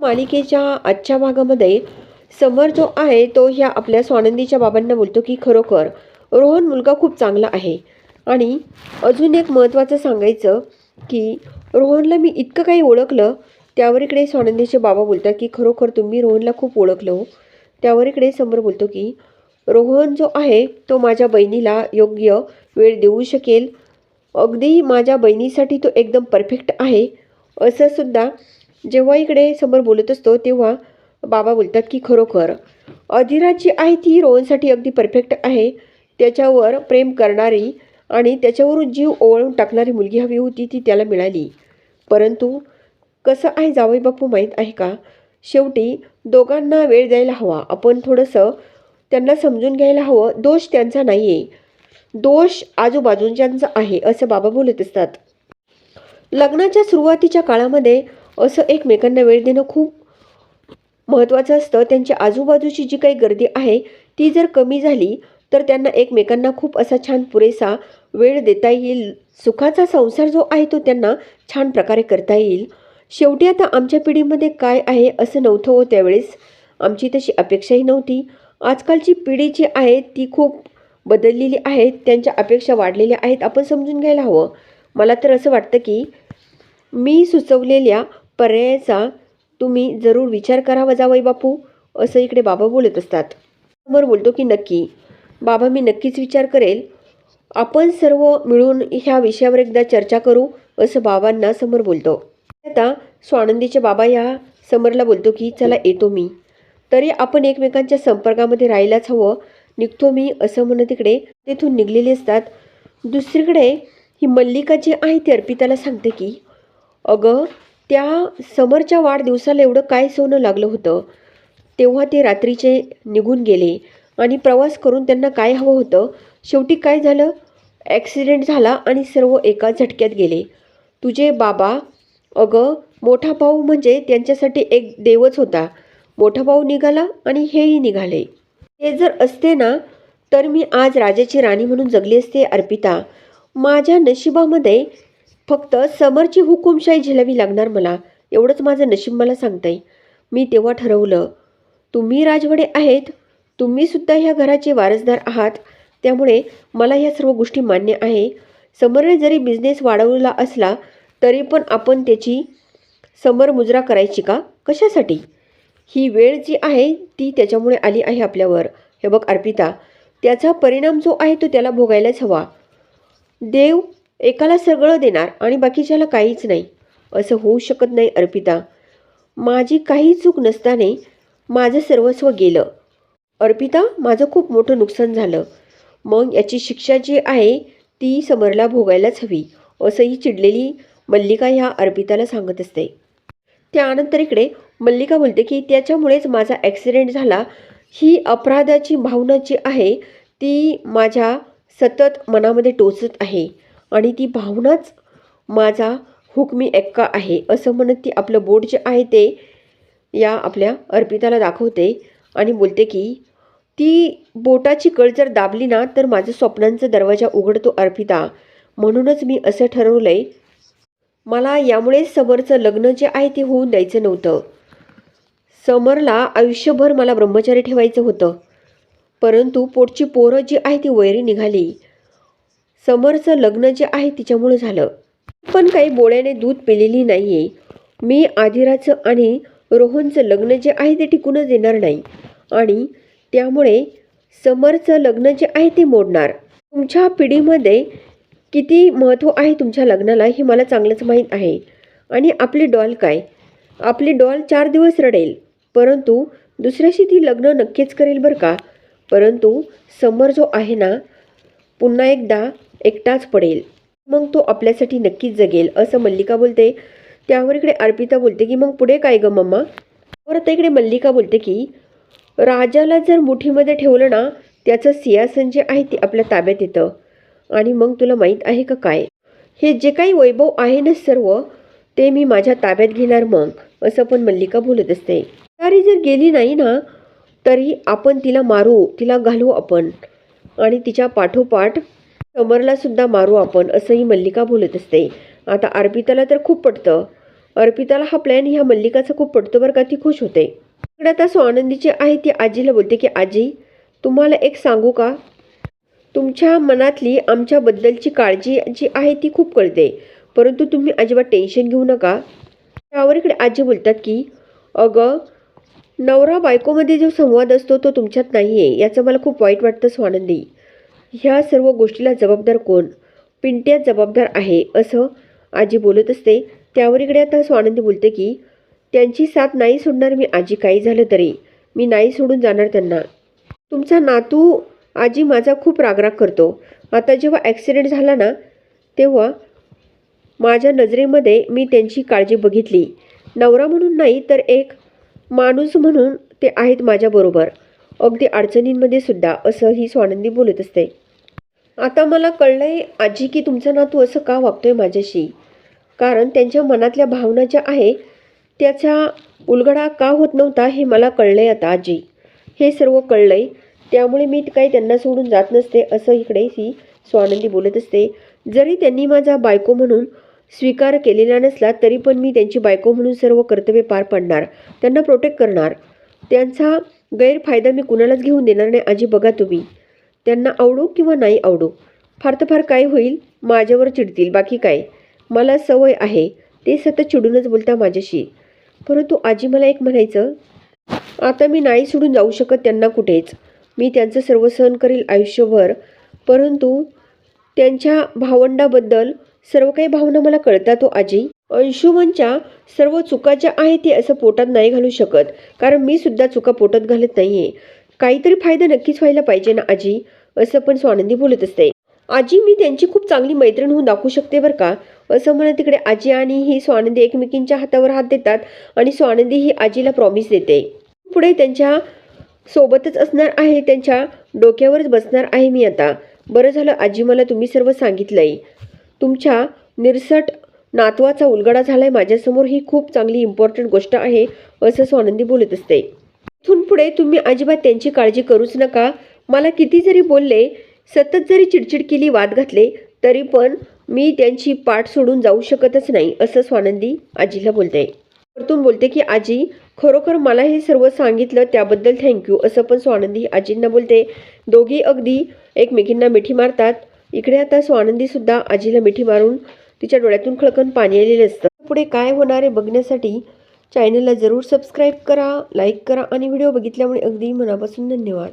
मालिकेच्या आजच्या भागामध्ये समर जो आहे तो ह्या आपल्या स्वानंदीच्या बाबांना बोलतो की खरोखर रोहन मुलगा खूप चांगला आहे. आणि अजून एक महत्त्वाचं सांगायचं की रोहनला मी इतकं काही ओळखलं त्यावर इकडे स्वानंदीचे बाबा बोलतात की खरोखर तुम्ही रोहनला खूप ओळखलं हो. त्यावर इकडे समर बोलतो की रोहन जो आहे तो माझ्या बहिणीला योग्य वेळ देऊ शकेल. अगदी माझ्या बहिणीसाठी तो एकदम परफेक्ट आहे. असंसुद्धा जेव्हा इकडे समोर बोलत असतो तेव्हा बाबा बोलतात की खरोखर अधिरा जी आहे ती रोहनसाठी अगदी परफेक्ट आहे. त्याच्यावर प्रेम करणारी आणि त्याच्यावरून जीव ओवळून टाकणारी मुलगी हवी होती ती त्याला मिळाली. परंतु कसं आहे जावई बापू माहीत आहे का? शेवटी दोघांना वेळ द्यायला हवा. आपण थोडंसं त्यांना समजून घ्यायला हवं. दोष त्यांचा नाही आहे दोष आजूबाजूंच्यांचा आहे असं बाबा बोलत असतात. लग्नाच्या सुरुवातीच्या काळामध्ये असं एकमेकांना वेळ देणं खूप महत्त्वाचं असतं. त्यांच्या आजूबाजूची जी काही गर्दी आहे ती जर कमी झाली तर त्यांना एकमेकांना खूप असा छान पुरेसा वेळ देता येईल. सुखाचा संसार जो आहे तो त्यांना छान प्रकारे करता येईल. शेवटी आता आमच्या पिढीमध्ये काय आहे असं नव्हतं हो त्यावेळेस. आमची तशी अपेक्षाही नव्हती. आजकालची पिढी जी आहे ती खूप बदललेली आहे. त्यांच्या अपेक्षा वाढलेल्या आहेत. आपण समजून घ्यायला हवं. मला तर असं वाटतं की मी सुचवलेल्या पर्यायाचा तुम्ही जरूर विचार करावा जावई बापू असं इकडे बाबा बोलत असतात. समोर बोलतो की नक्की. बाबा मी नक्कीच विचार करेल. आपण सर्व मिळून ह्या विषयावर एकदा चर्चा करू असं बाबांना समोर बोलतो. आता स्वानंदीचे बाबा या समरला बोलतो की चला येतो मी. तरी आपण एकमेकांच्या संपर्कामध्ये राहायलाच हवं. निघतो मी असं म्हणत तिकडे तेथून निघलेले असतात. दुसरीकडे ही मल्लिका जी आहे ती अर्पिताला सांगते की अगं त्या समरच्या वाढदिवसाला एवढं काय सोनं लागलं होतं? तेव्हा ते रात्रीचे निघून गेले आणि प्रवास करून त्यांना काय हवं होतं? शेवटी काय झालं? ॲक्सिडेंट झाला आणि सर्व एका झटक्यात गेले. तुझे बाबा अगं मोठा भाऊ म्हणजे त्यांच्यासाठी एक देवच होता. मोठा भाऊ निघाला आणि हेही निघाले. ते जर असते ना तर मी आज राजाची राणी म्हणून जगली असते अर्पिता. माझ्या नशिबामध्ये फक्त समरची हुकुमशाही झेलावी लागणार मला. एवढंच माझं नशीब मला सांगताय मी तेव्हा ठरवलं तुम्ही राजवडे आहेत तुम्हीसुद्धा ह्या घराचे वारसदार आहात त्यामुळे मला ह्या सर्व गोष्टी मान्य आहे. समरने जरी बिझनेस वाढवला असला तरी पण आपण त्याची समर मुजरा करायची का? कशासाठी? ही वेळ जी आहे ती त्याच्यामुळे आली आहे आपल्यावर. हे बघ अर्पिता त्याचा परिणाम जो आहे तो त्याला भोगायलाच हवा. देव एकाला सगळं देणार आणि बाकीच्याला काहीच नाही. असं होऊ शकत नाही अर्पिता. माझी काही चूक नसताने माझं सर्वस्व गेलं. अर्पिता माझं खूप मोठं नुकसान झालं. मग याची शिक्षा जी आहे ती समरला भोगायलाच हवी असंही चिडलेली मल्लिका ह्या अर्पिताला सांगत असते. त्यानंतर इकडे मल्लिका बोलते की त्याच्यामुळेच माझा ॲक्सिडेंट झाला. ही अपराधाची भावना जी आहे ती माझ्या सतत मनामध्ये टोचत आहे. आणि ती भावनाच माझा हुकमी एक्का आहे असं म्हणत ती आपलं बोट जे आहे ते या आपल्या अर्पिताला दाखवते आणि बोलते की ती बोटाची कळ जर दाबली ना तर माझं स्वप्नांचा दरवाजा उघडतो अर्पिता. म्हणूनच मी असं ठरवलं आहे मला यामुळे समरचं लग्न जे आहे ते होऊन द्यायचं नव्हतं. समरला आयुष्यभर मला ब्रह्मचारी ठेवायचं होतं. परंतु पोटची पोरं जी आहे ती वैरी निघाली. समरचं लग्न जे आहे तिच्यामुळं झालं. पण काही बोळ्याने दूध पिलेली नाही आहे मी आदिराचं आणि रोहनचं लग्न जे आहे ते टिकूनच देणार नाही. आणि त्यामुळे समरचं लग्न जे आहे ते मोडणार. तुमच्या पिढीमध्ये किती महत्त्व आहे तुमच्या लग्नाला हे मला चांगलंच माहीत आहे. आणि आपली डॉल काय? आपली डॉल चार दिवस रडेल. परंतु दुसऱ्याशी ती लग्न नक्कीच करेल बरं का? परंतु समर जो आहे ना पुन्हा एकदा एकटाच पडेल. मग तो आपल्यासाठी नक्कीच जगेल असं मल्लिका बोलते. त्यावर इकडे अर्पिता बोलते की मग पुढे काय गं मम्मा? परत इकडे मल्लिका बोलते की राजाला जर मुठीमध्ये ठेवलं ना त्याचं सिंहासन जे आहे ते आपल्या ताब्यात येतं. आणि मग तुला माहीत आहे का काय? हे जे काही वैभव आहे ना सर्व ते मी माझ्या ताब्यात घेणार मग असं पण मल्लिका बोलत असते. तारी जर गेली नाही ना तरी आपण तिला मारू तिला घालू आपण. आणि तिच्या पाठोपाठ समरला सुद्धा मारू आपण असंही मल्लिका बोलत असते. आता अर्पिताला तर खूप पटतं. अर्पिताला हा प्लॅन ह्या मल्लिकाचा खूप पटतो बरं का ती खुश होते. इकडे आता स्वानंदीची आहे ती आजीला बोलते की आजी तुम्हाला एक सांगू का? तुमच्या मनातली आमच्याबद्दलची काळजी जी आहे ती खूप कळते. परंतु तुम्ही अजिबात टेन्शन घेऊ नका. त्यावर इकडे आजी बोलतात की अगं नवरा बायकोमध्ये जो संवाद असतो तो तुमच्यात नाही आहे याचं मला खूप वाईट वाटतं स्वानंदी. ह्या सर्व गोष्टीला जबाबदार कोण? पिंट्या जबाबदार आहे असं आजी बोलत असते. त्यावर इकडे आता स्वानंदी बोलते की त्यांची साथ नाही सोडणार मी आजी. काही झालं तरी. मी नाही सोडून जाणार त्यांना. तुमचा नातू आजी माझा खूप रागराग करतो. आता जेव्हा ॲक्सिडेंट झाला ना तेव्हा माझ्या नजरेमध्ये मी त्यांची काळजी बघितली. नवरा म्हणून नाही तर एक माणूस म्हणून ते आहेत माझ्याबरोबर. अगदी अडचणींमध्ये सुद्धा असं ही स्वानंदी बोलत असते. आता मला कळलंय आजी की तुमचा नातू असं का वागतोय माझ्याशी? कारण त्यांच्या मनातल्या भावना ज्या आहे त्याचा उलगडा का होत नव्हता हे मला कळलंय आता आजी. हे सर्व कळलंय त्यामुळे मी काही त्यांना सोडून जात नसते असं इकडे ही स्वानंदी बोलत असते. जरी त्यांनी माझा बायको म्हणून स्वीकार केलेला नसला तरी पण मी त्यांची बायको म्हणून सर्व कर्तव्य पार पाडणार त्यांना प्रोटेक्ट करणार त्यांचा गैरफायदा मी कुणालाच घेऊन देणार नाही आजी बघा तुम्ही. त्यांना आवडो किंवा नाही आवडो फार तर फार काय होईल माझ्यावर चिडतील बाकी काय? मला सवय आहे ते सतत चिडूनच बोलता माझ्याशी. परंतु आजी मला एक म्हणायचं आता मी नाही सोडून जाऊ शकत त्यांना कुठेच. मी त्यांचं सर्व सहन करील आयुष्यभर परंतु त्यांच्या भावंडाबद्दल सर्व काही भावना मला कळतात तो आजी? अंशुमनच्या सर्व चुका ज्या आहेत ते असं पोटात नाही घालू शकत. कारण मी सुद्धा चुका पोटात घालत नाही आहे काहीतरी फायदा नक्कीच व्हायला पाहिजे ना आजी? असं पण स्वानंदी बोलत असते. आजी मी त्यांची खूप चांगली मैत्रीण होऊन दाखवू शकते बरं का? असं म्हणत तिकडे आजी आणि ही स्वानंदी एकमेकींच्या हातावर हात देतात आणि स्वानंदी ही आजीला प्रॉमिस देते. पुढे त्यांच्या सोबतच असणार आहे त्यांच्या डोक्यावरच बसणार आहे मी आता. बरं झालं आजी मला तुम्ही सर्व सांगितलंय. तुमच्या निरसट नातवाचा उलगडा झालाय माझ्यासमोर ही खूप चांगली इम्पॉर्टंट गोष्ट आहे असं स्वानंदी बोलत असते. इथून पुढे तुम्ही अजिबात त्यांची काळजी करूच नका. मला किती जरी बोलले सतत जरी चिडचिड केली वाद घातले तरी पण मी त्यांची पाठ सोडून जाऊ शकतच नाही असं स्वानंदी आजीला बोलते. परतून बोलते की आजी खरोखर मला हे सर्व सांगितलं त्याबद्दल थँक्यू असं पण स्वानंदी आजींना बोलते. दोघी अगदी एकमेकींना मिठी मारतात. इकडे आता स्वानंदीसुद्धा आजीला मिठी मारून तिच्या डोळ्यातून खळकन पाणी आलेले असतं. पुढे काय होणार आहे बघण्यासाठी चॅनलला जरूर सबस्क्राईब करा लाईक करा आणि व्हिडिओ बघितल्यामुळे अगदी मनापासून धन्यवाद.